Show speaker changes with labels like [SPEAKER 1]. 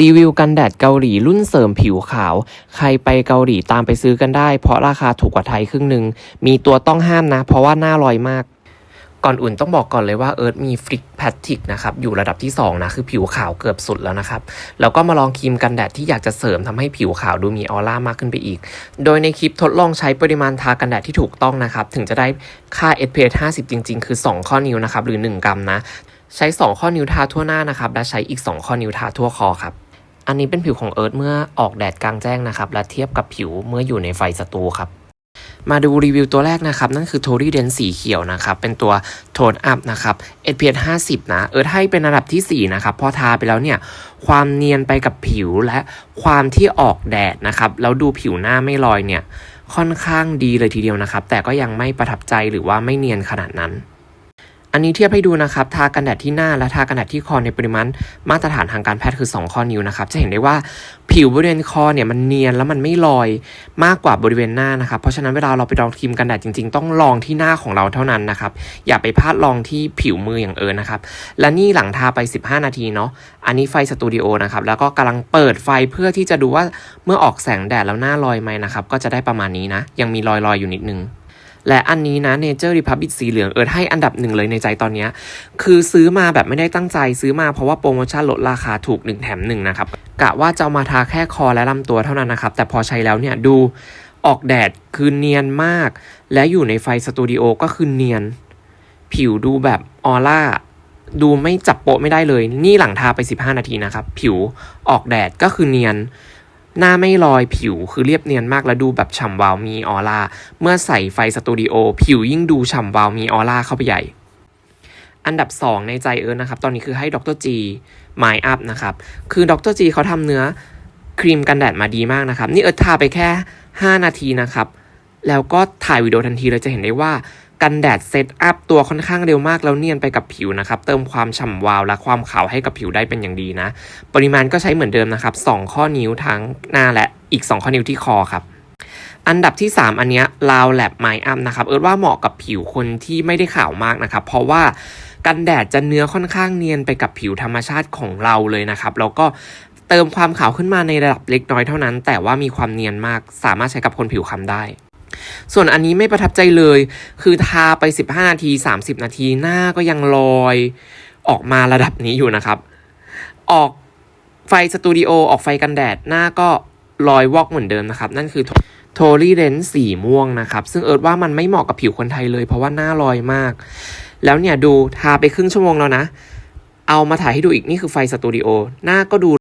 [SPEAKER 1] รีวิวกันแดดเกาหลีรุ่นเสริมผิวขาว ใครไปเกาหลีตามไปซื้อกันได้ เพราะราคาถูกกว่าไทยครึ่งหนึ่ง มีตัวต้องห้ามนะ เพราะว่าหน้าลอยมากก่อนอื่นต้องบอกก่อนเลยว่าเอิร์ธมีฟลิกแพทริกนะครับอยู่ระดับที่ 2 นะ คือผิวขาวเกือบสุดแล้วนะครับ แล้วก็มาลองครีมกันแดดที่อยากจะเสริมทำให้ผิวขาวดูมีออร่ามากขึ้นไปอีก โดยในคลิปทดลองใช้ปริมาณทากันแดดที่ถูกต้องนะครับ ถึงจะได้ค่า SPF 50 จริง ๆ คือ 2 ข้อนิ้วนะครับ หรือ 1 กรัมนะ ใช้ 2 ข้อนิ้วทาทั่วหน้านะครับ และใช้อีก 2 ข้อนิ้วทาทั่วคอครับ อันนี้เป็นผิวของเอิร์ธเมื่อออกแดดกลางแจ้งนะครับ และเทียบกับผิวเมื่ออยู่ในไฟสตูครับ มาดูรีวิวตัวแรกนะครับ นั่นคือ t o r y d e n สีเขียวนะครับ เป็นตัวโทนอัพนะครับ SPF 50 นะ เอิร์ธให้เป็นระดับทีสี่ 4 นะครับ พอทาไปแล้วเนี่ย ความเนียนไปกับผิวและความที่ออกแดดนะครับ แล้วดูผิวหน้าไม่ลอยเนี่ย ค่อนข้างดีเลยทีเดียวนะครับ แต่ก็ยังไม่ประทับใจหรือว่าไม่เนียนขนาดนั้น อันนี้เทียบให้ดูนะครับ ทากันแดดที่หน้าและทากันแดดที่คอในปริมาณมาตรฐานทางการแพทย์คือ 2 ข้อนิ้วนะครับ จะเห็นได้ว่าผิวบริเวณคอเนี่ยมันเนียนแล้วมันไม่ลอยมากกว่าบริเวณหน้านะครับ เพราะฉะนั้นเวลาเราไปลองครีมกันแดดจริงๆ ต้องลองที่หน้าของเราเท่านั้นนะครับ อย่าไปพลาดลองที่ผิวมืออย่างเอิญนะครับ และนี่หลังทาไป 15 นาทีเนาะ อันนี้ไฟสตูดิโอนะครับ แล้วก็กำลังเปิดไฟเพื่อที่จะดูว่าเมื่อออกแสงแดดแล้วหน้าลอยไหมนะครับ ก็จะได้ประมาณนี้นะ ยังมีรอยๆอยู่นิดนึง และอันนี้นะ Nature Republic สีเหลืองเอิร์ธให้อันดับหนึ่งเลยในใจตอนนี้ คือซื้อมาแบบไม่ได้ตั้งใจซื้อมาเพราะว่าโปรโมชั่นลดราคาถูก 1 แถม 1 นะครับ กะว่าจะามาทาแค่คอและลำตัวเท่านั้นนะครับ แต่พอใช้แล้วเนี่ยดูออกแดดคือเนียนมาก และอยู่ในไฟสตูดิโอก็คือเนียน ผิวดูแบบออร่าดูไม่จับโปะไม่ได้เลย นี่หลังทาไป 15 นาทีนะครับ ผิวออกแดดก็คือเนียน หน้าไม่ลอยผิวคือเรียบเนียนมากและดูแบบฉ่ำวาวมีออร่า เมื่อใส่ไฟสตูดิโอผิวยิ่งดูฉ่ำวาวมีออร่าเข้าไปใหญ่ อันดับ 2 ในใจเอิร์นนะครับ ตอนนี้คือให้ดรจีไมอัพนะครับ คือดรจีเขาทำเนื้อครีมกันแดดมาดีมากนะครับ นี่เอิร์ธทาไปแค่ 5 นาทีนะครับ แล้วก็ถ่ายวิดีโอทันทีเลยจะเห็นได้ว่า กันแดดเซตอัพตัวค่อนข้างเร็วมากแล้วเนียนไปกับผิวนะครับ เติมความฉ่ำวาวและความขาวให้กับผิวได้เป็นอย่างดีนะ ปริมาณก็ใช้เหมือนเดิมนะครับ 2 ข้อนิ้วทั้งหน้าและอีก 2 ข้อนิ้วที่คอครับอันดับที่ 3 อันเนี้ยลาวแลบไมอัพนะครับ เอิร์ธว่าเหมาะกับผิวคนที่ไม่ได้ขาวมากนะครับ เพราะว่ากันแดดจะเนื้อค่อนข้างเนียนไปกับผิวธรรมชาติของเราเลยนะครับ แล้วก็เติมความขาวขึ้นมาในระดับเล็กน้อยเท่านั้น แต่ว่ามีความเนียนมาก สามารถใช้กับคนผิวคล้ำได้ ส่วนอันนี้ไม่ประทับใจเลย คือทาไป 15 นาที 30 นาทีหน้าก็ยังลอย ออกมาระดับนี้อยู่นะครับ ออกไฟสตูดิโอออกไฟกันแดด หน้าก็ลอยวอกเหมือนเดิมนะครับ นั่นคือโทลี่เลนสีม่วงนะครับ ซึ่งเอิร์ธว่ามันไม่เหมาะกับผิวคนไทยเลย เพราะว่าหน้าลอยมาก แล้วเนี่ยดูทาไปครึ่งชั่วโมงแล้วนะ เอามาถ่ายให้ดูอีกนี่คือไฟสตูดิโอหน้าก็ดู